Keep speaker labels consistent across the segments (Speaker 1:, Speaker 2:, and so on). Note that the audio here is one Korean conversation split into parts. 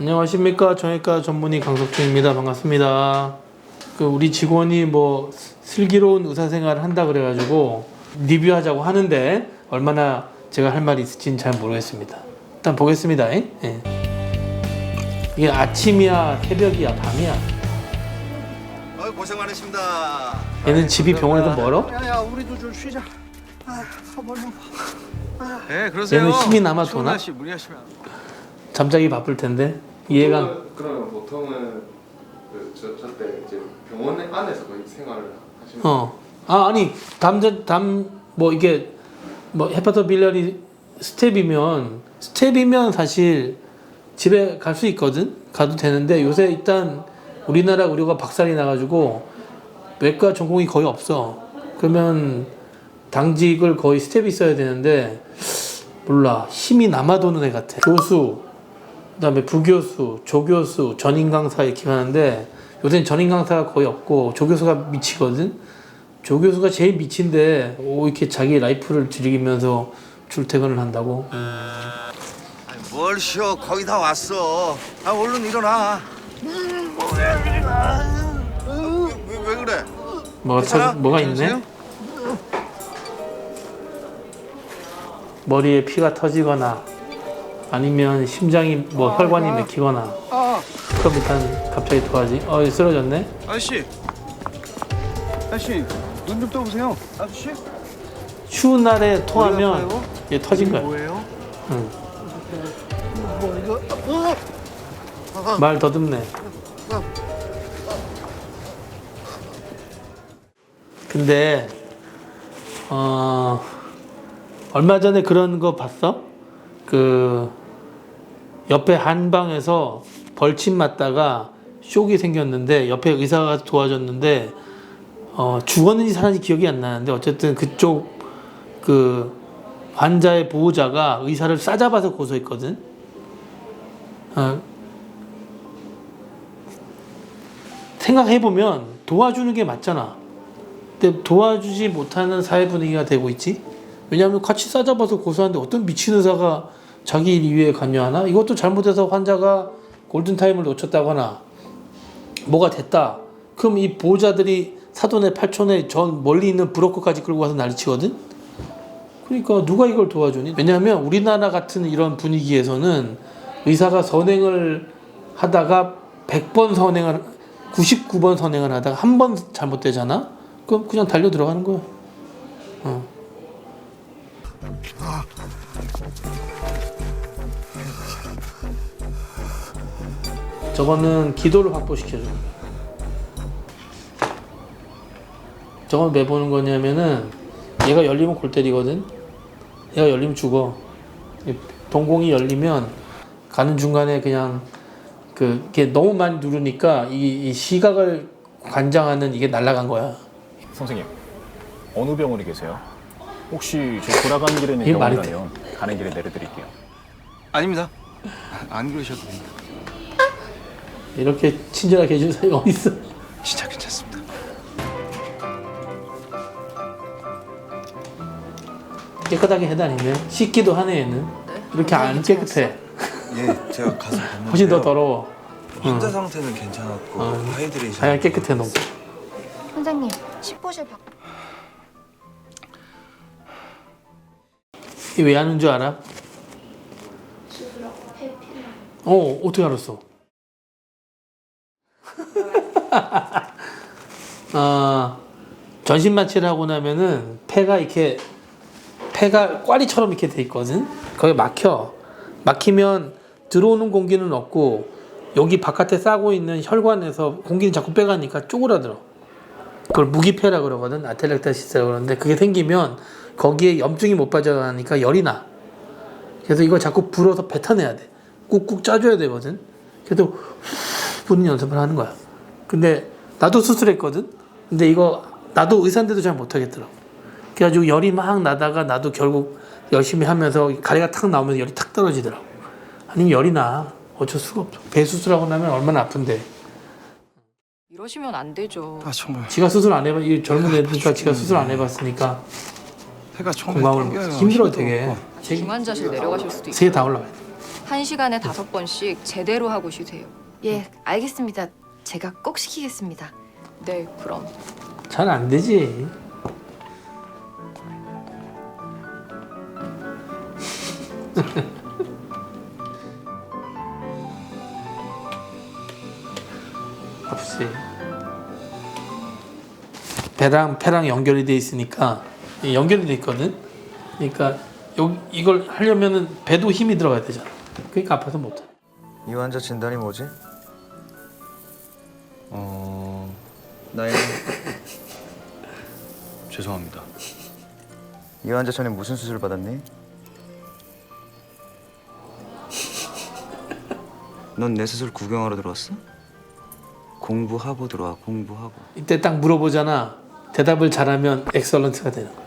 Speaker 1: 안녕하십니까 정형외과 전문의 강석준입니다. 반갑습니다. 그 우리 직원이 뭐 슬기로운 의사 생활을 한다 그래가지고 리뷰하자고 하는데 얼마나 제가 할 말이 있을지는 잘 모르겠습니다. 일단 보겠습니다. 예. 이게 아침이야 새벽이야 밤이야.
Speaker 2: 어, 고생 많으십니다.
Speaker 1: 얘는 집이 병원에서 멀어?
Speaker 3: 야야 우리도 좀 쉬자. 아, 한번
Speaker 2: 네, 그러세요.
Speaker 1: 얘는 힘이 남아 도나?
Speaker 2: 무리하시면.
Speaker 1: 잠자기 바쁠 텐데? 이해가
Speaker 4: 보통은- 그러면 보통은 그저때 이제 병원 안에서 거의 생활을 하시는
Speaker 1: 어. 아 아니 담자 담뭐 이게 뭐 헤파토 빌리아리 스텝이면 스텝이면 사실 집에 갈 수 있거든? 가도 되는데 요새 일단 우리나라 의료가 박살이 나가지고 외과 전공이 거의 없어. 그러면 당직을 거의 스텝이 있어야 되는데 몰라. 힘이 남아도는 애 같아. 교수 그다음에 부교수 조교수 전임 강사 이렇게 가는데 요새는 전임 강사가 거의 없고 조교수가 미치거든 조교수가 제일 미친데 오 이렇게 자기 라이프를 즐기면서 출퇴근을 한다고
Speaker 2: 아니, 뭘 쉬어? 거의 다 왔어. 아, 얼른 일어나. 왜, 왜 그래?
Speaker 1: 뭐가
Speaker 2: 괜찮아?
Speaker 1: 터, 뭐가 있네
Speaker 2: 괜찮으세요?
Speaker 1: 머리에 피가 터지거나 아니면 심장이 뭐 혈관이 막히거나
Speaker 3: 아,
Speaker 1: 그럼 일단 갑자기 토하지 어 쓰러졌네
Speaker 3: 아저씨. 아저씨 눈 좀 떠보세요. 아저씨.
Speaker 1: 추운 날에 토하면? 얘 터진 거야
Speaker 3: 뭐예요?
Speaker 1: 응.
Speaker 3: 뭐 이거?
Speaker 1: 말 더듬네 근데 어 얼마 전에 그런 거 봤어? 그 옆에 한 방에서 벌침 맞다가 쇼기 생겼는데 옆에 의사가 도와줬는데 어 죽었는지 살았는지 기억이 안 나는데 어쨌든 그쪽 그 환자의 보호자가 의사를 싸잡아서 고소했거든. 어, 생각해 보면 도와주는 게 맞잖아. 근데 도와주지 못하는 사회 분위기가 되고 있지. 왜냐하면 같이 싸잡아서 고소하는데 어떤 미친 의사가 자기 일 위에 관여하나? 이것도 잘못해서 환자가 골든 타임을 놓쳤다거나 뭐가 됐다. 그럼 이 보호자들이 사돈의 팔촌에 전 멀리 있는 브로커까지 끌고 가서 난리치거든. 그러니까 누가 이걸 도와주니? 왜냐하면 우리나라 같은 이런 분위기에서는 의사가 선행을 하다가 100번 선행을 99번 선행을 하다가 한 번 잘못되잖아. 그럼 그냥 달려 들어가는 거야. 어. 저거는 기도를 확보시켜줘. 저건 왜 보는 거냐면은 얘가 열리면 골 때리거든. 얘가 열리면 죽어. 이 동공이 열리면 가는 중간에 그냥 그 이게 너무 많이 누르니까 이, 이 시각을 관장하는 이게 날아간 거야.
Speaker 5: 선생님 어느 병원에 계세요? 혹시 저 돌아가는 길에 있는
Speaker 1: 이게 말이
Speaker 5: 병원이라면 가는 길에 내려드릴게요.
Speaker 2: 아닙니다. 안 그러셔도 됩니다.
Speaker 1: 이렇게 친절하게 해준 사람이 어디 있어?
Speaker 2: 진짜 괜찮습니다.
Speaker 1: 깨끗하게 해다니네. 씻기도 하네 얘는. 이렇게 안 깨끗해.
Speaker 2: 예, 제가 가서 봤는데요.
Speaker 1: 훨씬 더 더러워.
Speaker 2: 환자 상태는 괜찮았고
Speaker 1: 어.
Speaker 2: 하이드레이션.
Speaker 1: 하얀 깨끗해 너무.
Speaker 6: 선생님, 10호실 밖
Speaker 1: 이왜 하는 줄 알아? 어 어떻게 알았어? 어, 전신 마취를 하고 나면은 폐가 이렇게 폐가 꽈리처럼 이렇게 돼 있거든. 거기 막혀. 막히면 들어오는 공기는 없고 여기 바깥에 싸고 있는 혈관에서 공기는 자꾸 빼가니까 쪼그라들어. 그걸 무기폐라 그러거든. 아텔렉타시스라 그러는데 그게 생기면 거기에 염증이 못 빠져나가니까 열이 나. 그래서 이걸 자꾸 불어서 뱉어내야 돼. 꾹꾹 짜줘야 되거든. 그래도 후 부는 연습을 하는 거야. 근데 나도 수술했거든. 근데 이거 나도 의사인데도 잘 못하겠더라고. 그래가지고 열이 막 나다가 나도 결국 열심히 하면서 가래가 탁 나오면서 열이 탁 떨어지더라고. 아니면 열이 나. 어쩔 수가 없어. 배 수술하고 나면 얼마나 아픈데.
Speaker 7: 이러시면 안 되죠.
Speaker 3: 아 정말
Speaker 1: 지가 수술 안 해봐. 이 젊은 애들과 지가 수술 안 해봤으니까
Speaker 3: 해가 처음에
Speaker 1: 공감을. 못- 힘들어
Speaker 3: 힘도
Speaker 1: 되게.
Speaker 3: 없고.
Speaker 7: 중환자실 내려가실 수도 있고.
Speaker 1: 세개다 올라가야 돼.
Speaker 7: 한 시간에 다섯 번씩 제대로 하고 쉬세요.
Speaker 6: 예, 알겠습니다. 제가 꼭 시키겠습니다.
Speaker 7: 네, 그럼.
Speaker 1: 잘안 되지. 아프지. 배랑 폐랑 연결이 돼 있으니까 연결이 돼 있거든. 그러니까 요 이걸 하려면은 배도 힘이 들어가야 되잖아. 그러니까 아파서 못 해.
Speaker 2: 이 환자 진단이 뭐지?
Speaker 3: 어... 나이... 죄송합니다.
Speaker 2: 이 환자 전에 무슨 수술 받았니? 넌 내 수술 구경하러 들어왔어? 공부하고 들어와 공부하고
Speaker 1: 이때 딱 물어보잖아. 대답을 잘하면 엑설런트가 되는 거야.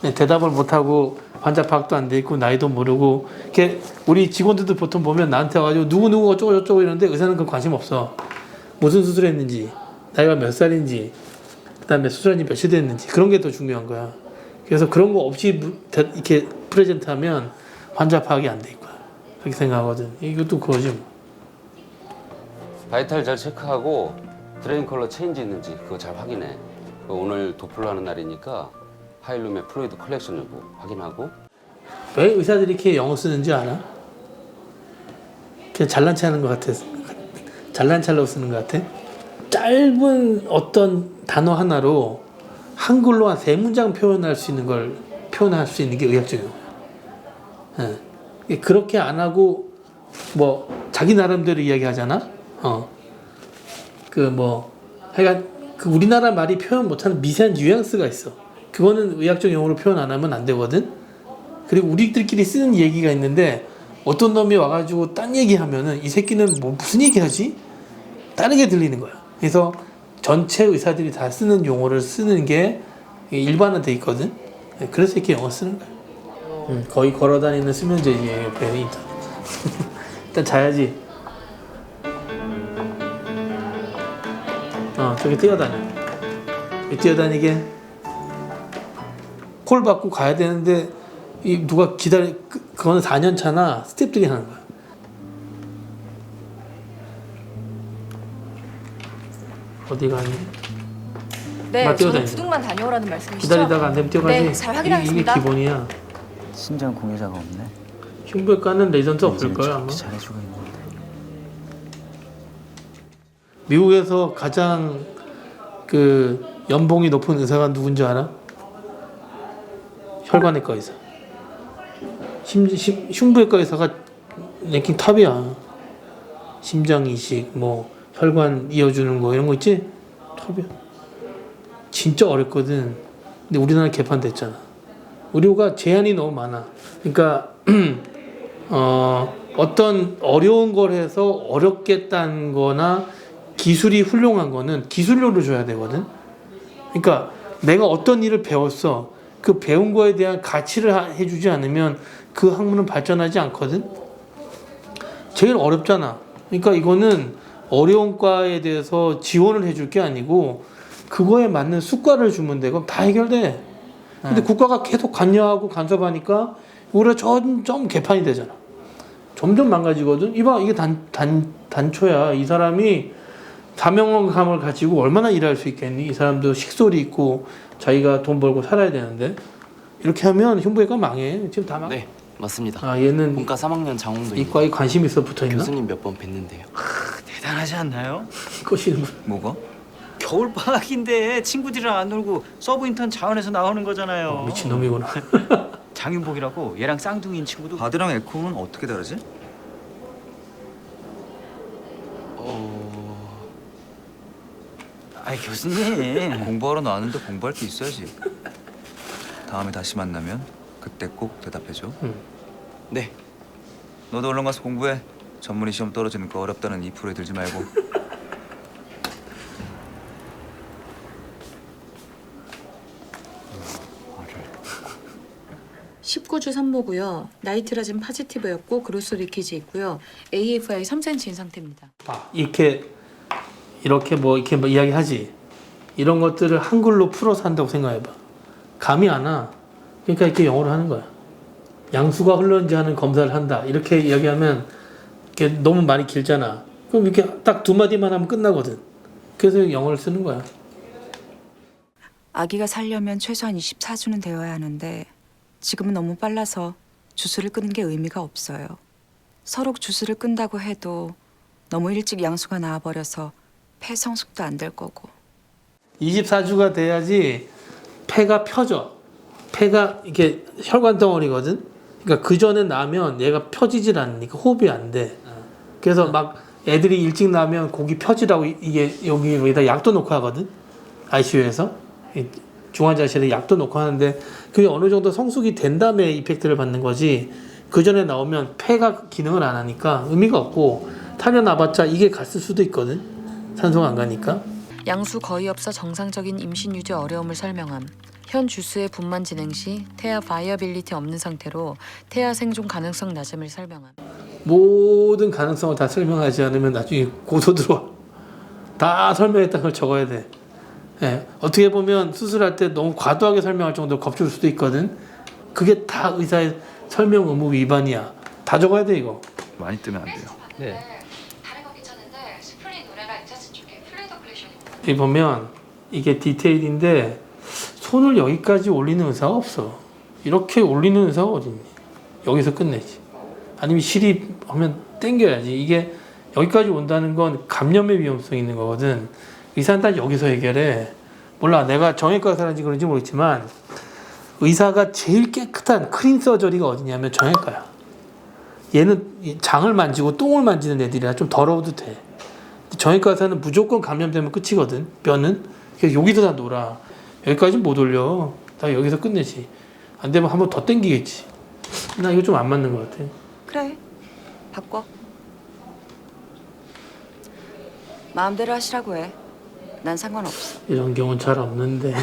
Speaker 1: 근데 대답을 못하고 환자 파악도 안 돼 있고 나이도 모르고 이렇게 우리 직원들도 보통 보면 나한테 와가지고 누구 누구 어쩌고 저쩌고 이러는데 의사는 그 관심 없어. 무슨 수술했는지 나이가 몇 살인지 그 다음에 수술한 지 며칠 됐는지 그런 게 더 중요한 거야. 그래서 그런 거 없이 이렇게 프레젠트하면 환자 파악이 안돼 있고요. 그렇게 생각하거든. 이것도 그거지 뭐.
Speaker 8: 바이탈 잘 체크하고 드레인 컬러 체인지 있는지 그거 잘 확인해. 그 오늘 도플로 하는 날이니까 하일룸의 플루이드 컬렉션 여부 확인하고
Speaker 1: 왜 의사들이 이렇게 영어 쓰는지 알아? 그냥 잘난 체 하는 것 같아. 잘난 체하려고 쓰는 것 같아. 짧은 어떤 단어 하나로 한글로 한 세 문장 표현할 수 있는 걸 표현할 수 있는 게 의학적 용어야. 예. 그렇게 안 하고 뭐 자기 나름대로 이야기하잖아. 어. 그 뭐 하여간 그 우리나라 말이 표현 못하는 미세한 뉘앙스가 있어. 그거는 의학적 용어로 표현 안 하면 안 되거든. 그리고 우리들끼리 쓰는 얘기가 있는데 어떤 놈이 와가지고 딴 얘기하면은 이 새끼는 뭐 무슨 얘기하지? 다르게 들리는 거야. 그래서 전체 의사들이 다 쓰는 용어를 쓰는 게 일반화돼 있거든. 그래서 이렇게 영어 쓰는 거야. 응, 거의 걸어다니는 수면제지 옆에 있다. 일단 자야지. 어 저기 뛰어다녀. 뛰어다니게. 콜 받고 가야 되는데 이 누가 기다리 그, 그거는 4년 차나 스텝들이 하는 거야. 어디 가니?
Speaker 7: 네,
Speaker 1: 나
Speaker 7: 저는. 구등만 다녀오라는 말씀이시죠?
Speaker 1: 기다리다가 안 되면 뛰어가지.
Speaker 7: 네, 잘 확인하겠습니다.
Speaker 1: 이게, 기본이야.
Speaker 3: 신장 공유자가 없네.
Speaker 1: 흉부외과는 레전트 없을 거야 아마.
Speaker 3: 잘해주고 있는데.
Speaker 1: 미국에서 가장 그 연봉이 높은 의사가 누군지 알아? 혈관외과 의사. 심, 심, 흉부외과 의사가 랭킹 탑이야. 심장 이식, 뭐 혈관 이어주는 거 이런 거 있지? 탑이야. 진짜 어렵거든. 근데 우리나라 개판됐잖아. 의료가 제한이 너무 많아. 그러니까 어, 어떤 어려운 걸 해서 어렵겠다는 거나 기술이 훌륭한 거는 기술료를 줘야 되거든. 그러니까 내가 어떤 일을 배웠어. 그 배운 거에 대한 가치를 하- 해주지 않으면 그 학문은 발전하지 않거든. 제일 어렵잖아. 그러니까 이거는 어려운 과에 대해서 지원을 해줄 게 아니고 그거에 맞는 수과를 주면 돼. 그럼 다 해결돼. 근데 국가가 계속 관여하고 간섭하니까 우리가 점점 개판이 되잖아. 점점 망가지거든. 이봐 이게 단, 단, 단초야. 이 사람이 사명감을 가지고 얼마나 일할 수 있겠니? 이 사람도 식솔이 있고 자기가 돈 벌고 살아야 되는데 이렇게 하면 흉부외과 망해. 지금 다 망.
Speaker 9: 네, 맞습니다.
Speaker 1: 아 얘는
Speaker 9: 본과 3학년 장홍도입니다.
Speaker 1: 이과에 관심 있어 붙어 있나?
Speaker 9: 교수님 몇 번 뵀는데요.
Speaker 3: 대단하지 않나요?
Speaker 1: 꼬시는 분.
Speaker 2: 뭐가?
Speaker 3: 겨울 방학인데 친구들이랑 안 놀고 서브 인턴 자원에서 나오는 거잖아요.
Speaker 1: 미친 놈이구나.
Speaker 3: 장윤복이라고 얘랑 쌍둥이인 친구도
Speaker 2: 바드랑 에코는 어떻게 다르지?
Speaker 9: 어...
Speaker 3: 아이 교수님
Speaker 2: 공부하러 나왔는데 공부할 게 있어야지 다음에 다시 만나면 그때 꼭 대답해줘
Speaker 9: 네,
Speaker 2: 너도 얼른 가서 공부해 전문의 시험 떨어지는 거 어렵다는 2%에 들지 말고
Speaker 10: 19주 산모고요. 나이트라진 파지티브였고 그로스 리키지 있고요. AFI 3cm인 상태입니다.
Speaker 1: 봐, 이렇게 이렇게 뭐 이렇게 뭐 이야기하지. 이런 것들을 한글로 풀어서 한다고 생각해봐. 감이 안 와. 그러니까 이렇게 영어로 하는 거야. 양수가 흘렀는지 하는 검사를 한다. 이렇게 이야기하면 이게 너무 말이 길잖아. 그럼 이렇게 딱 두 마디만 하면 끝나거든. 그래서 영어를 쓰는 거야.
Speaker 11: 아기가 살려면 최소한 24주는 되어야 하는데 지금은 너무 빨라서 주술을 끄는 게 의미가 없어요. 서로 주술을 끈다고 해도 너무 일찍 양수가 나와버려서 폐 성숙도 안 될 거고
Speaker 1: 24주가 돼야지 폐가 펴져. 폐가 이게 혈관 덩어리거든. 그러니까 그 전에 나면 얘가 펴지질 않으니까 호흡이 안 돼. 그래서 막 애들이 일찍 나면 고기 펴지라고 이- 이게 여기 여기다 약도 놓고 하거든. ICU에서 중환자실에 약도 놓고 하는데 그게 어느 정도 성숙이 된 다음에 이펙트를 받는 거지. 그 전에 나오면 폐가 기능을 안 하니까 의미가 없고 타려나봤자 이게 갔을 수도 있거든. 산소가 안 가니까.
Speaker 6: 양수 거의 없어 정상적인 임신 유지 어려움을 설명함. 현 주수의 분만 진행 시 태아 바이어빌리티 없는 상태로 태아 생존 가능성 낮음을 설명함.
Speaker 1: 모든 가능성을 다 설명하지 않으면 나중에 고소 들어와. 다 설명했다는 걸 적어야 돼. 예, 어떻게 보면 수술할 때 너무 과도하게 설명할 정도로 겁줄 수도 있거든. 그게 다 의사의 설명 의무 위반이야. 다 적어야 돼 이거.
Speaker 2: 많이 뜨면 안 돼요.
Speaker 1: 네.
Speaker 6: 다른 건 괜찮은데 스프링 노래가 인자스 쪽에 플레이더 클래션이
Speaker 1: 여기 보면 이게 디테일인데 손을 여기까지 올리는 의사가 없어. 이렇게 올리는 의사가 어딨니? 여기서 끝내지. 아니면 실입 하면 땡겨야지. 이게 여기까지 온다는 건 감염의 위험성이 있는 거거든. 의사는 딱 여기서 해결해. 몰라. 내가 정형외과 의사인지 그런지 모르겠지만 의사가 제일 깨끗한 크린 서저리가 어디냐면 정형외과야. 얘는 이 장을 만지고 똥을 만지는 애들이라 좀 더러워도 돼. 정형외과 의사는 무조건 감염되면 끝이거든. 뼈는. 그래서 여기서 다 놀아. 여기까지 못 올려. 다 여기서 끝내지. 안 되면 한 번 더 땡기겠지. 나 이거 좀 안 맞는 것 같아.
Speaker 11: 그래 바꿔 마음대로 하시라고 해 난 상관없어
Speaker 1: 이런 경우는 잘 없는데.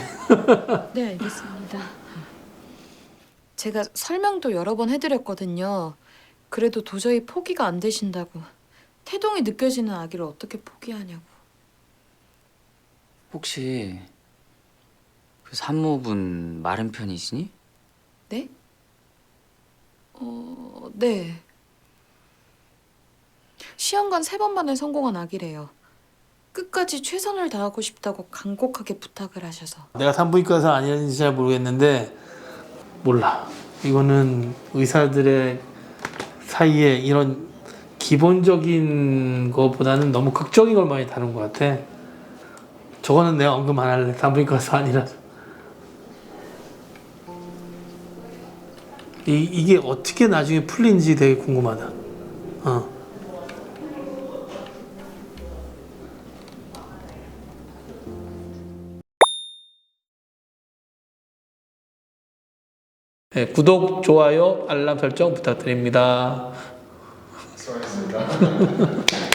Speaker 10: 네, 알겠습니다.
Speaker 6: 제가 설명도 여러 번 해드렸거든요. 그래도 도저히 포기가 안 되신다고. 태동이 느껴지는 아기를 어떻게 포기하냐고.
Speaker 9: 혹시 그 산모분 마른 편이시니?
Speaker 6: 네? 어, 네. 시험관 세 번 만에 성공한 아기래요. 끝까지 최선을 다하고 싶다고 간곡하게 부탁을 하셔서.
Speaker 1: 내가 산부인과 의사 아니는지 잘 모르겠는데 몰라. 이거는 의사들의 사이에 이런 기본적인 거보다는 너무 극적인 걸 많이 다룬 것 같아. 저거는 내가 언급 안 할래. 산부인과 의사 아니라서. 이, 이게 어떻게 나중에 풀린지 되게 궁금하다. 어. 네, 구독, 좋아요, 알람 설정 부탁드립니다.
Speaker 4: 수고하셨습니다.